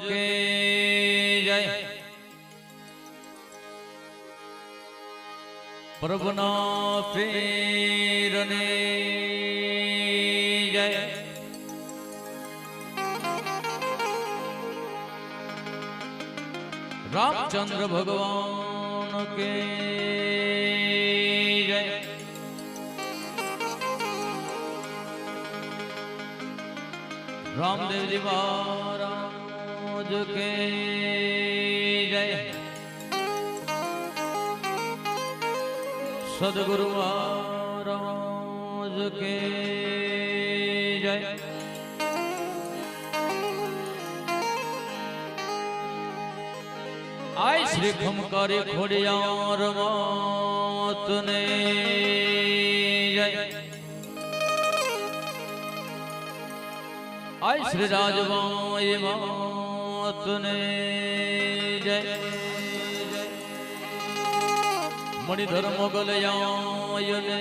કે જય પ્રભુના ફેરને જય રામચંદ્ર ભગવાન કે જય રામદેવજી મહારાજ કે જય સદગુરુ મહારાજ કે જય આય શ્રી ખમકારી ખોડિયાર માતને જય આય શ્રી રાજવાય માતને જય મણિધર મોગલયાયને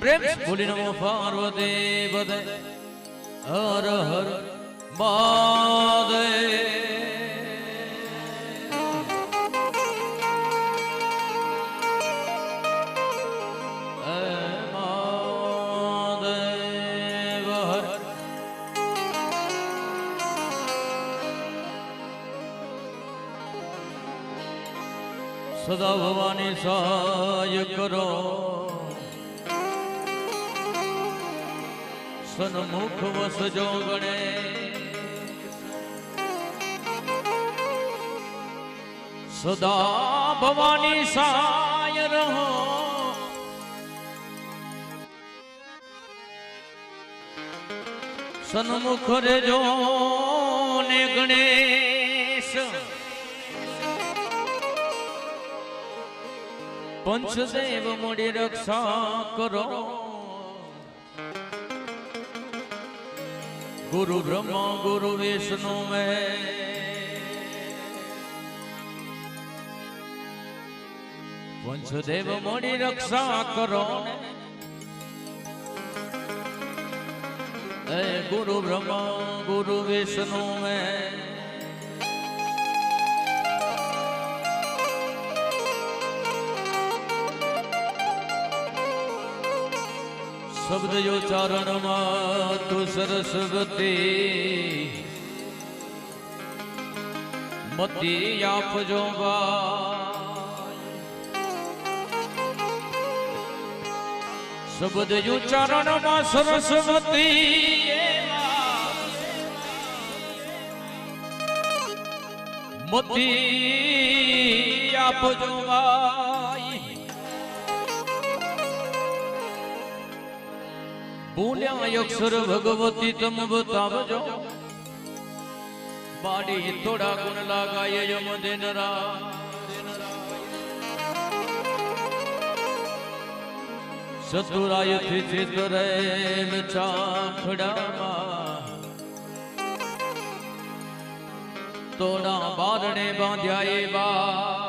પ્રેમ ભૂલી નમો પાર્વતી હર હર મહાદેવ સદા ભવાની સહાય કરો. સન્મુખ વસજો ગણે. સદા ભવાની સહાય રહો. સન્મુખ રેજો ને ગણેશ પંચદેવ મોડી રક્ષા કરો ગુરુ બ્રહ્મા ગુરુ વિષ્ણુ મે પંચદેવ મોડી રક્ષા કરો હે ગુરુ બ્રહ્મા ગુરુ વિષ્ણુ મે શબ્દ ઉચ્ચારણમાં તું સરસ્વતી મતી આપજો શબ્દ ઉચ્ચારણમાં સરસ્વતી મતી આપજો ભાઈ બોલ્યા અક્ષર ભગવતી તમ બતાવજો બાડી થોડા ગુણ લાગાય યમ દેનરા ચતુરાય થી ચિતરે ચાખડામાં તોડા બારણે બાંધ્યા એ બા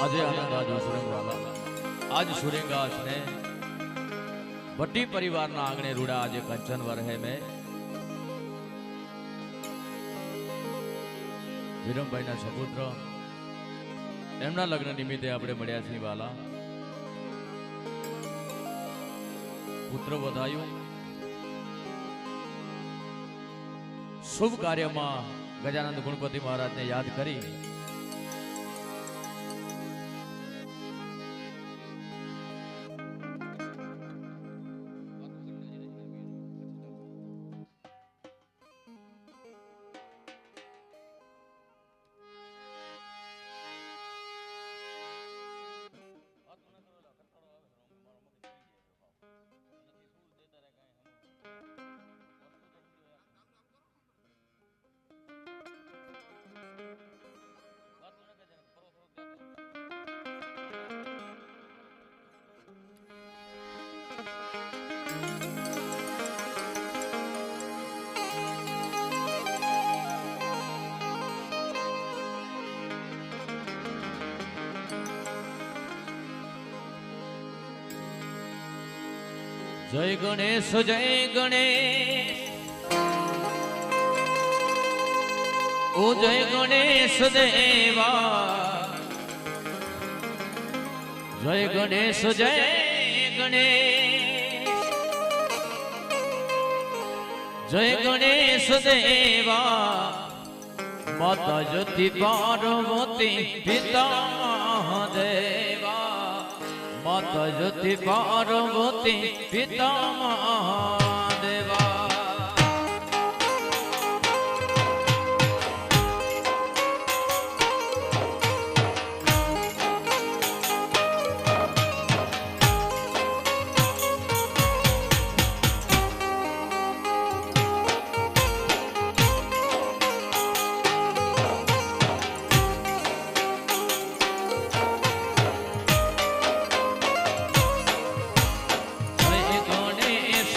આજે આનંદ આજ સુરેંગવાલા આજ સુરેંગાસ ને ભટ્ટી પરિવારના આંગણે રૂડા આજે કંચન વરહે મેં વિરમભાઈના સપુત્ર એમના લગ્ન નિમિત્તે આપણે મળ્યા છીએ વાલા પુત્ર વધાયું શુભ કાર્યમાં ગજાનંદ ગુણપતિ મહારાજને યાદ કરી જય ગણેશ જય ગણેશ. ઓ જય ગણેશ દેવા. જય ગણેશ જય ગણેશ. જય ગણેશ દેવા માતા જ્યોતિ પાર્વતી પિતા દેવા માતા જ્યોતિ પાર્વતી પિતા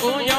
Oh, yeah.